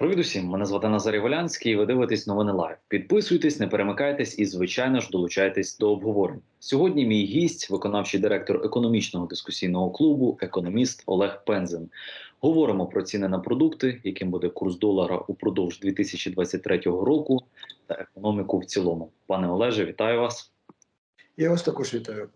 Привіт усім! Мене звати Назарій Волянський. і Ви дивитесь новини лайв. Підписуйтесь, не перемикайтесь і, звичайно ж, долучайтесь до обговорень. Сьогодні мій гість, виконавчий директор економічного дискусійного клубу, економіст Олег Пензен. Говоримо про ціни на продукти, яким буде курс долара упродовж 2023 року, та економіку в цілому. Пане Олеже, вітаю вас. Я вас також вітаю.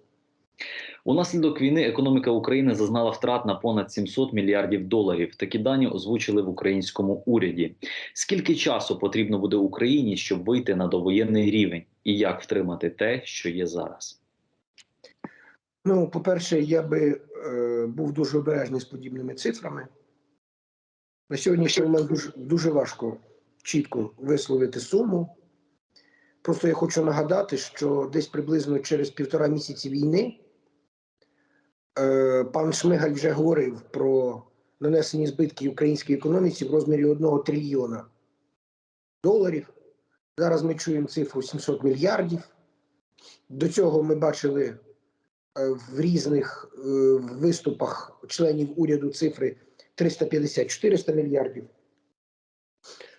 Унаслідок війни економіка України зазнала втрат на понад 700 мільярдів доларів. Такі дані озвучили в українському уряді. Скільки часу потрібно буде Україні, щоб вийти на довоєнний рівень, і як втримати те, що є зараз? Ну, по-перше, я би е, був дуже обережний з подібними цифрами. На сьогоднішній момент дуже, дуже важко чітко висловити суму. Просто я хочу нагадати, що десь приблизно через півтора місяці війни пан Шмигаль вже говорив про нанесені збитки українській економіці в розмірі 1 трильйона доларів. Зараз ми чуємо цифру 700 мільярдів. До цього ми бачили е, в різних е, виступах членів уряду цифри 350-400 мільярдів.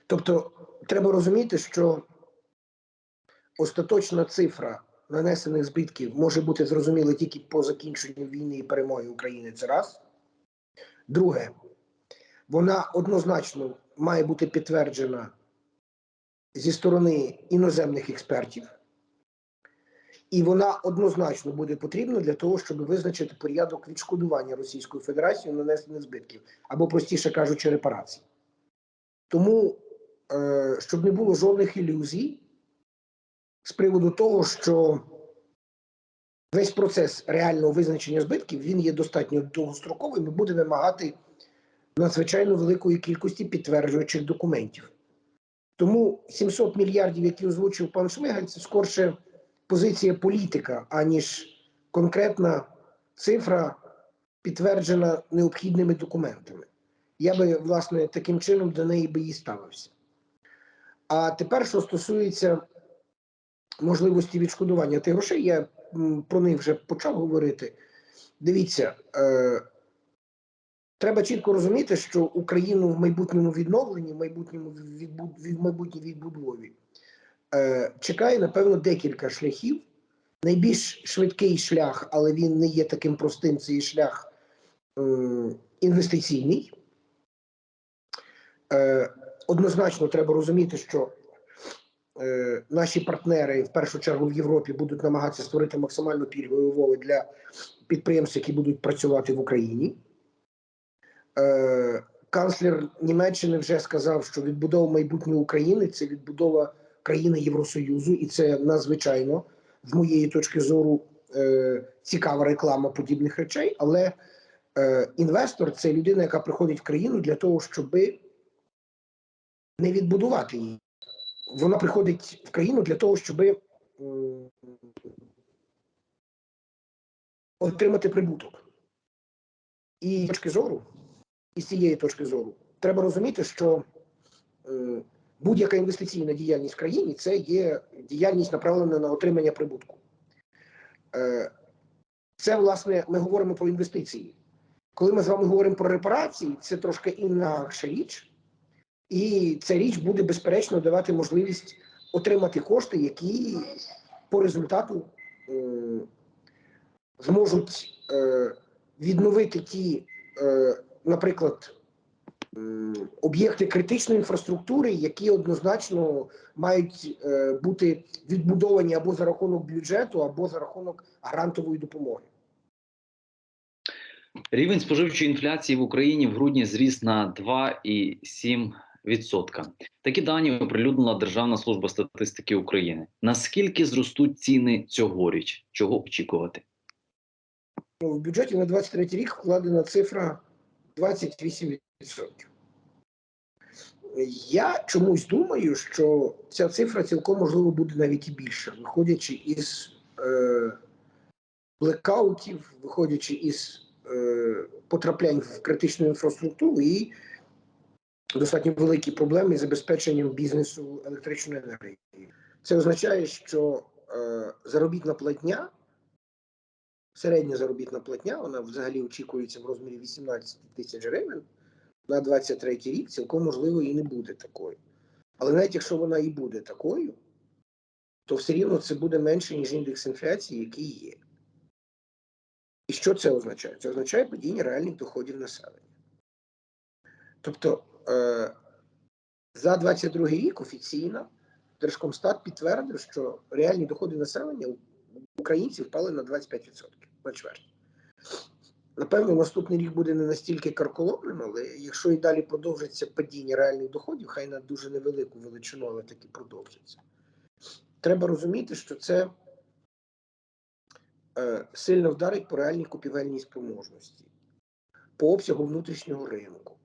Тобто, треба розуміти, що остаточна цифра нанесених збитків може бути зрозуміла тільки по закінченню війни і перемоги України. Це раз. Друге, вона однозначно має бути підтверджена зі сторони іноземних експертів. І вона однозначно буде потрібна для того, щоб визначити порядок відшкодування Російською Федерацією нанесених збитків, або, простіше кажучи, репарацій. Тому, е, щоб не було жодних ілюзій з приводу того, що весь процес реального визначення збитків він є достатньо довгостроковим і буде вимагати надзвичайно великої кількості підтверджуючих документів. Тому 700 мільярдів, які озвучив пан Шмигаль, це скорше позиція політика, аніж конкретна цифра, підтверджена необхідними документами. Я би, власне, таким чином до неї би і ставився. А тепер, що стосується можливості відшкодування тих грошей, я про них вже почав говорити. Дивіться, е, треба чітко розуміти, що Україну в майбутньому відновленні, в майбутньому відбуд, від майбутній відбудові е, чекає, напевно, декілька шляхів. Найбільш швидкий шлях, але він не є таким простим, це є шлях інвестиційний. Е, однозначно треба розуміти, що е, наші партнери, в першу чергу в Європі, будуть намагатися створити максимально пільгові умови для підприємств, які будуть працювати в Україні. Е, канцлер Німеччини вже сказав, що відбудова майбутньої України це відбудова країни Євросоюзу, і це надзвичайно, з моєї точки зору, е, цікава реклама подібних речей. Але інвестор це людина, яка приходить в країну для того, щоб не відбудувати її. Вона приходить в країну для того, щоб отримати прибуток. І з точки зору, і з цієї точки зору, треба розуміти, що е, будь-яка інвестиційна діяльність в країні це є діяльність направлена на отримання прибутку. Е, це, власне, ми говоримо про інвестиції. Коли ми з вами говоримо про репарації, це трошки інакша річ. І ця річ буде безперечно давати можливість отримати кошти, які по результату е, зможуть е, відновити ті, е, наприклад, об'єкти критичної інфраструктури, які однозначно мають е, бути відбудовані або за рахунок бюджету, або за рахунок грантової допомоги. Рівень споживчої інфляції в Україні в грудні зріс на 2,7%. Такі дані оприлюднила Державна служба статистики України. Наскільки зростуть ціни цьогоріч? Чого очікувати? Ну, в бюджеті на 23 рік вкладена цифра 28%. Я чомусь думаю, що ця цифра цілком можливо буде навіть і більше, виходячи із е, блекаутів, виходячи із е, потраплянь в критичну інфраструктуру і достатньо великі проблеми з забезпеченням бізнесу електричної енергії. Це означає, що е, заробітна платня середня заробітна платня, вона взагалі очікується в розмірі 18 тисяч гривень. на 23 рік цілком можливо і не буде такою. Але навіть якщо вона і буде такою, то все рівно це буде менше, ніж індекс інфляції, який є. І що це означає? Це означає падіння реальних доходів населення. Тобто за 22 рік офіційно Держкомстат підтвердив, що реальні доходи населення українців впали на 25%, на чверть. Напевно, наступний рік буде не настільки карколомним, але якщо і далі продовжиться падіння реальних доходів, хай на дуже невелику величину, але таки продовжиться. Треба розуміти, що це е, сильно вдарить по реальній купівельній спроможності, по обсягу внутрішнього ринку.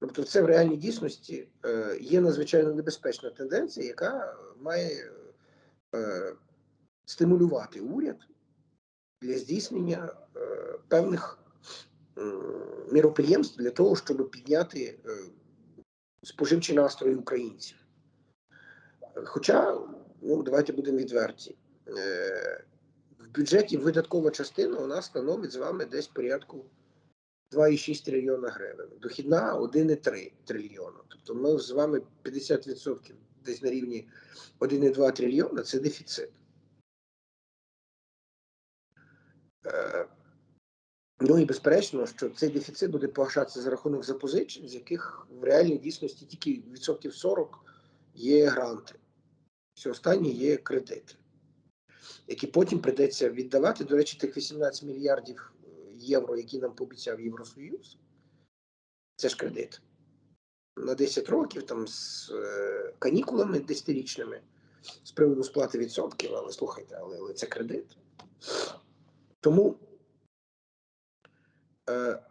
Тобто, це в реальній дійсності е, є надзвичайно небезпечна тенденція, яка має е, стимулювати уряд для здійснення е, певних міроприємств для того, щоб підняти споживчі настрої українців. Хоча, ну давайте будемо відверті, в бюджеті видаткова частина у нас становить з вами десь порядку 2,6 трильйона гривень. Дохідна 1,3 трильйона. Тобто ми з вами 50% десь на рівні 1,2 трильйона це дефіцит. Е, Ну і безперечно, що цей дефіцит буде погашатися за рахунок запозичень, з яких в реальній дійсності тільки відсотків 40 є гранти. Все останнє є кредити, які потім придеться віддавати. До речі, тих 18 мільярдів євро, які нам пообіцяв Євросоюз, це ж кредит. На 10 років там з е, канікулами 10-річними з приводу сплати відсотків, але слухайте, але, але це кредит. Тому е,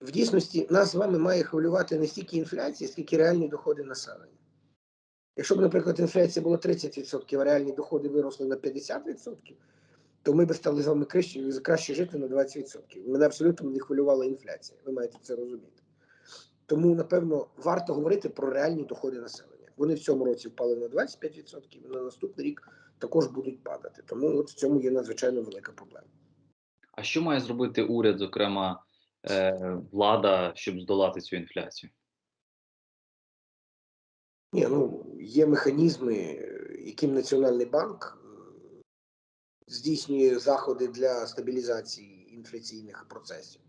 в дійсності нас з вами має хвилювати не стільки інфляція, скільки реальні доходи населення. Якщо б, наприклад, інфляція була 30%, а реальні доходи виросли на 50%, то ми б стали з вами краще, краще жити на 20%. Мене абсолютно не хвилювала інфляція. Ви маєте це розуміти. Тому, напевно, варто говорити про реальні доходи населення. Вони в цьому році впали на 25%, і на наступний рік також будуть падати. Тому от в цьому є надзвичайно велика проблема. А що має зробити уряд, зокрема е, влада, щоб здолати цю інфляцію? Ні, ну є механізми, яким Національний банк е, здійснює заходи для стабілізації інфляційних процесів.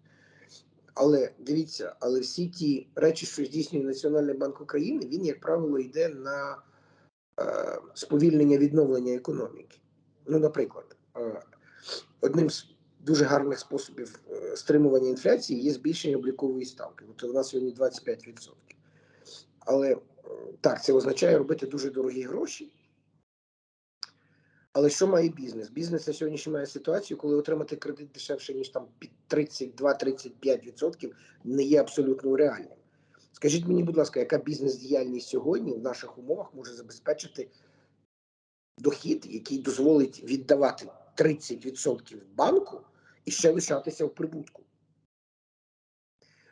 Але дивіться, але всі ті речі, що здійснює Національний банк України, він, як правило, йде на е, сповільнення відновлення економіки. Ну, наприклад, е, одним з дуже гарних способів е, стримування інфляції є збільшення облікової ставки. От у нас сьогодні 25%. Але е, так, це означає робити дуже дорогі гроші. Але що має бізнес? Бізнес на сьогоднішній має ситуацію, коли отримати кредит дешевше, ніж там під 32-35% не є абсолютно реальним. Скажіть мені, будь ласка, яка бізнес-діяльність сьогодні в наших умовах може забезпечити дохід, який дозволить віддавати 30% банку і ще лишатися в прибутку?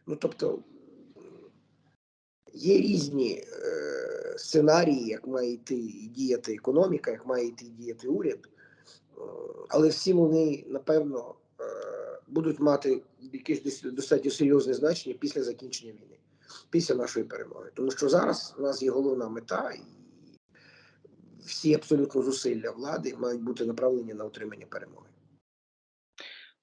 Ну тобто є різні е, сценарії, як має йти діяти економіка, як має йти діяти уряд, Е, але всі вони, напевно, е, будуть мати якесь достатньо серйозне значення після закінчення війни, після нашої перемоги. Тому що зараз у нас є головна мета, і всі абсолютно зусилля влади мають бути направлені на отримання перемоги.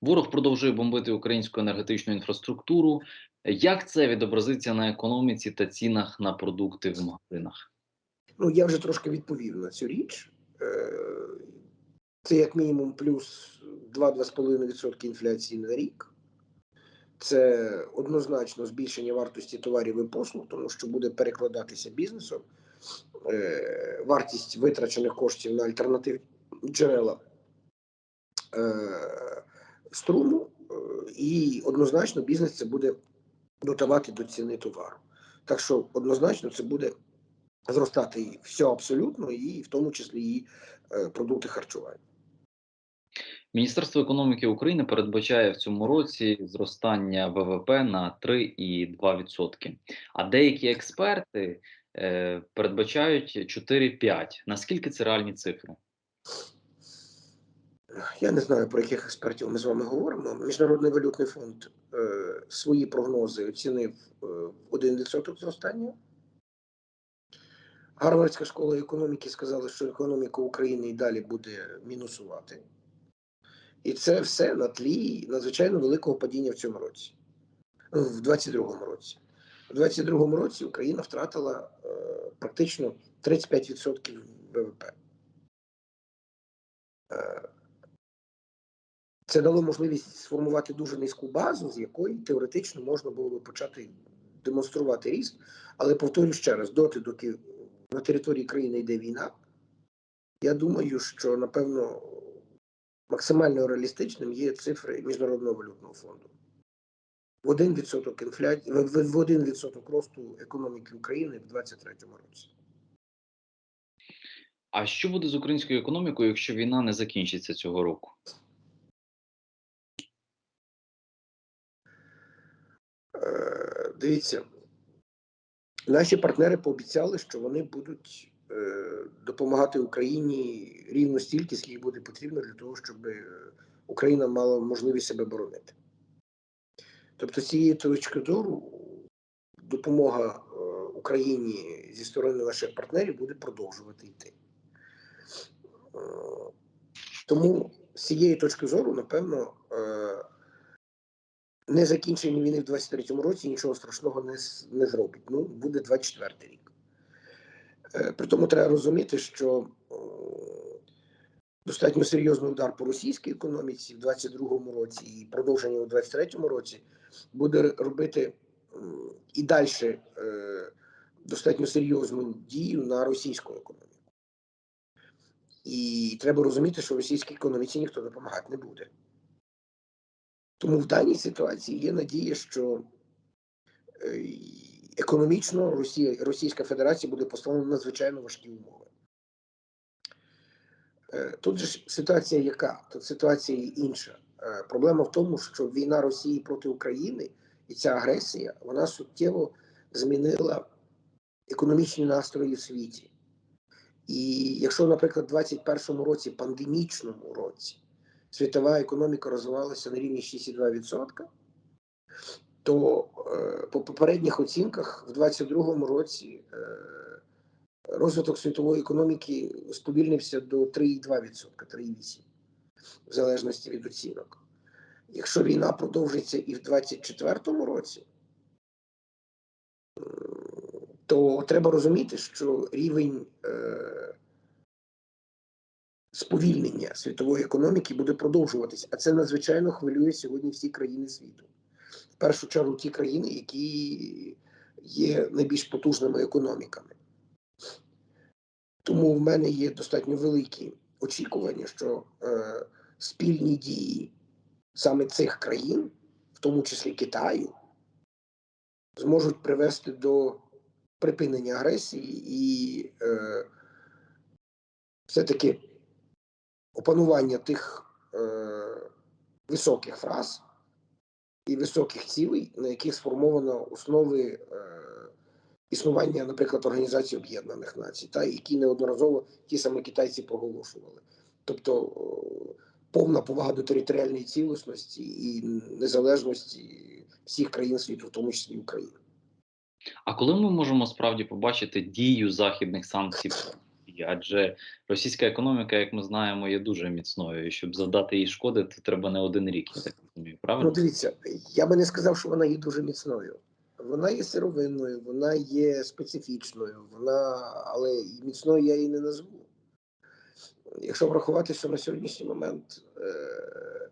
Ворог продовжує бомбити українську енергетичну інфраструктуру. Як це відобразиться на економіці та цінах на продукти в магазинах? Ну, я вже трошки відповів на цю річ. Е, Це як мінімум плюс 2-2,5% інфляції на рік. Це однозначно збільшення вартості товарів і послуг, тому що буде перекладатися бізнесом е, вартість витрачених коштів на альтернативні джерела е, струму, е, і однозначно бізнес це буде додавати до ціни товару. Так що однозначно це буде зростати і все абсолютно, і в тому числі і е, продукти харчування. Міністерство економіки України передбачає в цьому році зростання ВВП на 3,2%. А деякі експерти е, передбачають 4,5%. Наскільки це реальні цифри? Я не знаю, про яких експертів ми з вами говоримо. Міжнародний валютний фонд е, свої прогнози оцінив в 1% зростання. Гарвардська школа економіки сказала, що економіка України і далі буде мінусувати. І це все на тлі надзвичайно великого падіння в цьому році, в 22-му році. У 22-му році Україна втратила е, практично 35% ВВП. Е, Це дало можливість сформувати дуже низьку базу, з якої теоретично можна було би почати демонструвати ріст. Але повторюю ще раз, доти, доки на території країни йде війна, я думаю, що напевно максимально реалістичним є цифри Міжнародного валютного фонду. В 1% інфляції, в, в, в 1% росту економіки України в 2023 році. А що буде з українською економікою, якщо війна не закінчиться цього року? Дивіться, наші партнери пообіцяли, що вони будуть е, допомагати Україні рівно стільки, скільки буде потрібно для того, щоб е, Україна мала можливість себе боронити. Тобто, з цієї точки зору, допомога е, Україні зі сторони наших партнерів буде продовжувати йти. Тому з цієї точки зору, напевно, не закінчення війни в 23-му році нічого страшного не, не зробить. Ну, буде 24-й рік. Е, При тому треба розуміти, що е, достатньо серйозний удар по російській економіці в 22-му році і продовження у 23-му році буде робити і далі е, достатньо серйозну дію на російську економіку. І треба розуміти, що російській економіці ніхто допомагати не буде. Тому в даній ситуації є надія, що е, економічно Росія, Російська Федерація буде поставлена на надзвичайно важкі умови. Е, Тут же ж ситуація яка? Тут ситуація інша. Е, Проблема в тому, що війна Росії проти України і ця агресія вона суттєво змінила економічні настрої в світі. І якщо, наприклад, в 2021 році, пандемічному році, світова економіка розвивалася на рівні 6,2%, то е, по попередніх оцінках в 2022 році е, розвиток світової економіки сповільнився до 3,2%, 3,8%, в залежності від оцінок. Якщо війна продовжиться і в 2024 році, то треба розуміти, що рівень е, сповільнення світової економіки буде продовжуватись, а це надзвичайно хвилює сьогодні всі країни світу. В першу чергу ті країни, які є найбільш потужними економіками. Тому в мене є достатньо великі очікування, що е, спільні дії саме цих країн, в тому числі Китаю, зможуть привести до припинення агресії і е, все-таки опанування тих е, високих фраз і високих цілей, на яких сформовано основи е, існування, наприклад, Організації Об'єднаних Націй, та які неодноразово ті самі китайці проголошували. Тобто о, повна повага до територіальної цілісності і незалежності всіх країн світу, в тому числі України. А коли ми можемо справді побачити дію західних санкцій? Адже російська економіка, як ми знаємо, є дуже міцною. І щоб завдати їй шкоди, то треба не один рік, я так розумію, Ну, дивіться, я би не сказав, що вона є дуже міцною. Вона є сировинною, вона є специфічною, вона, але міцною я її не назву. Якщо врахувати, що на сьогоднішній момент е,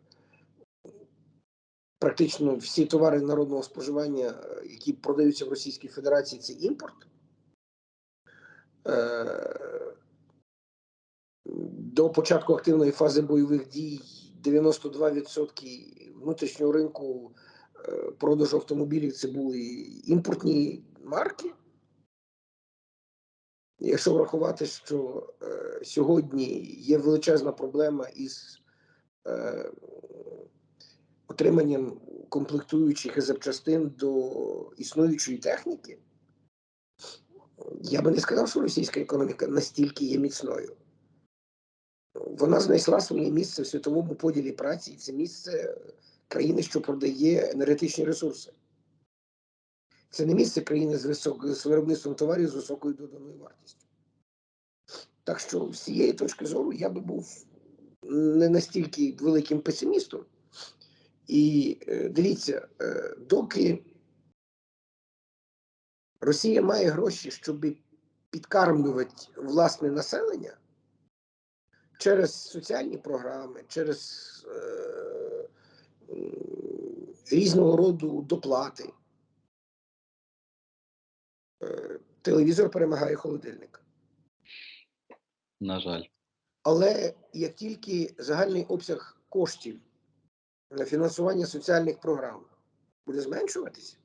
практично всі товари народного споживання, які продаються в Російській Федерації, це імпорт. Е, до початку активної фази бойових дій 92% внутрішнього ринку е, продажу автомобілів це були імпортні марки. Якщо врахувати, що е, сьогодні є величезна проблема із е, отриманням комплектуючих і запчастин до існуючої техніки, я би не сказав, що російська економіка настільки є міцною. Вона знайшла своє місце в світовому поділі праці, і це місце країни, що продає енергетичні ресурси. Це не місце країни з, висок... з виробництвом товарів з високою доданою вартістю. Так що з цієї точки зору я би був не настільки великим песимістом. І е, дивіться, е, доки Росія має гроші, щоб підкармлювати власне населення через соціальні програми, через е, різного роду доплати. Е, телевізор перемагає холодильник. На жаль. Але як тільки загальний обсяг коштів на фінансування соціальних програм буде зменшуватися,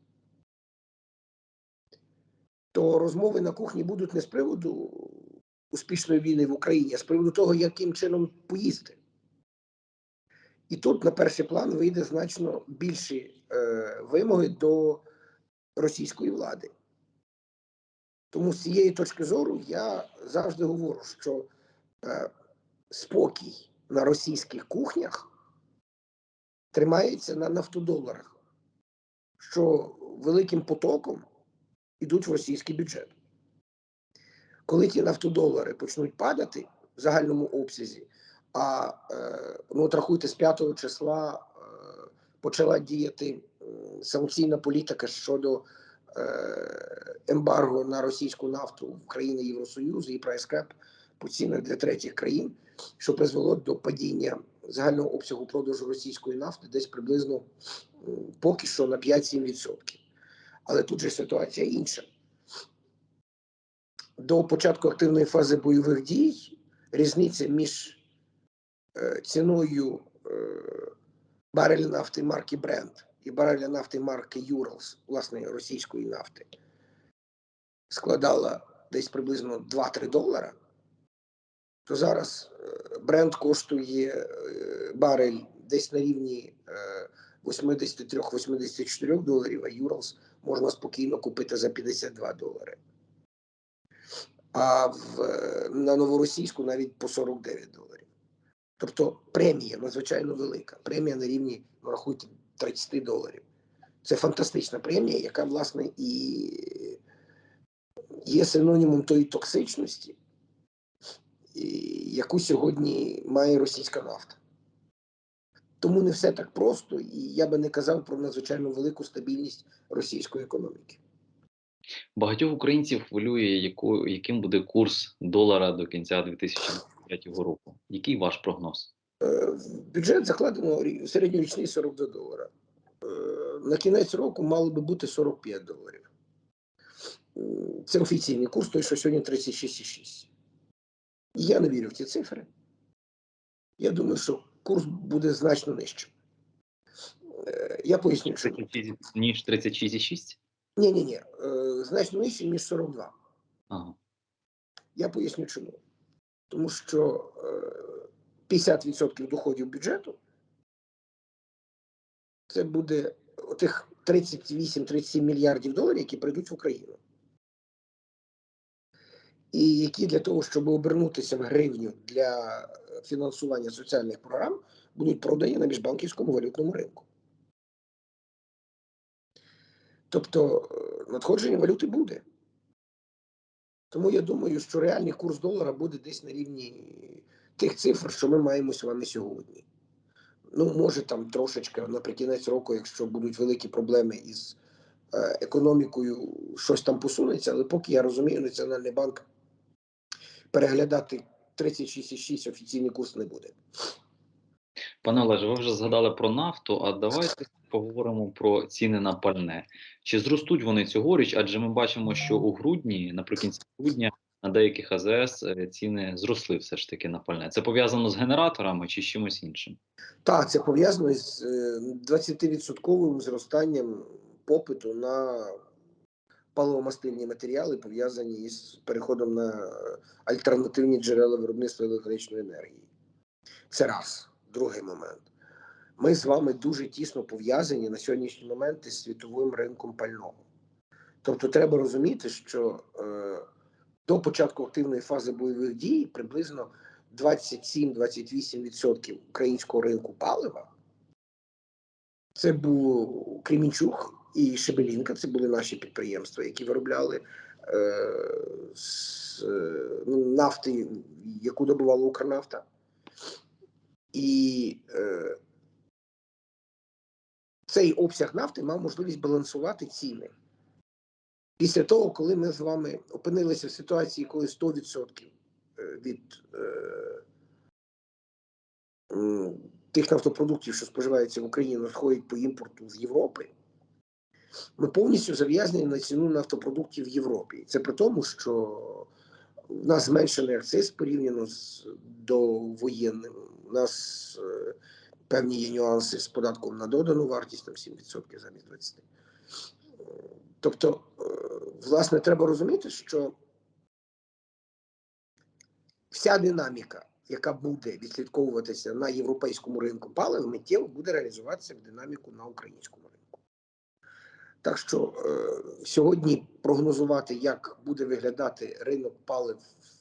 то розмови на кухні будуть не з приводу успішної війни в Україні, а з приводу того, яким чином поїсти. І тут на перший план вийде значно більші е, вимоги до російської влади. Тому з цієї точки зору я завжди говорю, що е, спокій на російських кухнях тримається на нафтодоларах, що великим потоком йдуть в російський бюджет. Коли ті нафтодолари почнуть падати в загальному обсязі, а е, ну, от рахуйте, з 5 числа е, почала діяти е, санкційна політика щодо ембарго на російську нафту в країни Євросоюзу і прайскеп по цінах для третіх країн, що призвело до падіння загального обсягу продажу російської нафти десь приблизно поки що на 5-7%. Але тут же ситуація інша. До початку активної фази бойових дій різниця між е, ціною е, бареля нафти марки Brent і бареля нафти марки Urals, власне, російської нафти, складала десь приблизно 2-3 долара, то зараз Brent коштує е, барель десь на рівні е, 83-84 доларів, а Urals можна спокійно купити за 52 долари. А в, е, на новоросійську навіть по 49 доларів. Тобто премія надзвичайно велика. Премія на рівні, рахуйте, 30 доларів. Це фантастична премія, яка, власне, і є синонімом тої токсичності, яку сьогодні має російська нафта. Тому не все так просто, і я би не казав про надзвичайно велику стабільність російської економіки. Багатьох українців хвилює, яку, яким буде курс долара до кінця 2023 року. Який ваш прогноз? Е, В бюджет закладено рі- середньорічний 42 долара. Е, На кінець року мало би бути 45 доларів. Це офіційний курс, той, що сьогодні 36,6. Я не вірю в ці цифри. Я думаю, що курс буде значно нижчим. Е, Я поясню. 36, ніж 36,6? Ні, ні, ні. Значно нижчим, ніж 42. Ага. Я поясню чому. Тому що е, 50% доходів бюджету це буде тих 38-37 мільярдів доларів, які прийдуть в Україну. І які для того, щоб обернутися в гривню для е, фінансування соціальних програм, будуть продані на міжбанківському валютному ринку. Тобто е, надходження валюти буде. Тому я думаю, що реальний курс долара буде десь на рівні тих цифр, що ми маємо з вами сьогодні. Ну, може, там трошечки наприкінець року, якщо будуть великі проблеми із е, економікою, щось там посунеться, але поки я розумію, Національний банк переглядати 36,6 офіційний курс не буде. Пане Олеже, ви вже згадали про нафту, а давайте поговоримо про ціни на пальне. Чи зростуть вони цьогоріч? Адже ми бачимо, що у грудні, наприкінці грудня, на деяких АЗС е, ціни зросли все ж таки на пальне. Це пов'язано з генераторами чи з чимось іншим? Так, це пов'язано з е, 20% зростанням попиту на паливомастильні матеріали, пов'язані із переходом на альтернативні джерела виробництва електричної енергії. Це раз. Другий момент. Ми з вами дуже тісно пов'язані на сьогоднішній момент із світовим ринком пального. Тобто, треба розуміти, що е, до початку активної фази бойових дій приблизно 27-28% українського ринку палива Це був Кремінчук і Шебелінка. Це були наші підприємства, які виробляли е, з, е, ну, нафти, яку добувала Укрнафта. І е, цей обсяг нафти мав можливість балансувати ціни. Після того, коли ми з вами опинилися в ситуації, коли 100% від е, тих нафтопродуктів, що споживаються в Україні, надходять по імпорту з Європи, ми повністю зав'язані на ціну нафтопродуктів в Європі. Це при тому, що у нас зменшений акциз порівняно з довоєнним. У нас е, певні є нюанси з податком на додану вартість, там 7% замість 20%. Е, Тобто, е, власне, треба розуміти, що вся динаміка, яка буде відслідковуватися на європейському ринку палив, миттєво буде реалізуватися в динаміку на українському ринку. Так що е, сьогодні прогнозувати, як буде виглядати ринок палив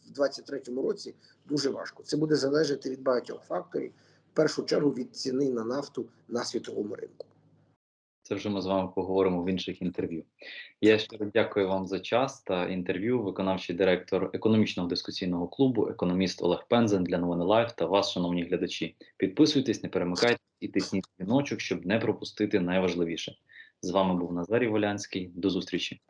в 2023 році, дуже важко. Це буде залежати від багатьох факторів, в першу чергу від ціни на нафту на світовому ринку. Це вже ми з вами поговоримо в інших інтерв'ю. Я щиро дякую вам за час та інтерв'ю. Виконавчий директор економічного дискусійного клубу, економіст Олег Пензен для новини Лайв та вас, шановні глядачі. Підписуйтесь, не перемикайте і тисніть дзвіночок, щоб не пропустити найважливіше. З вами був Назарій Волянський. До зустрічі.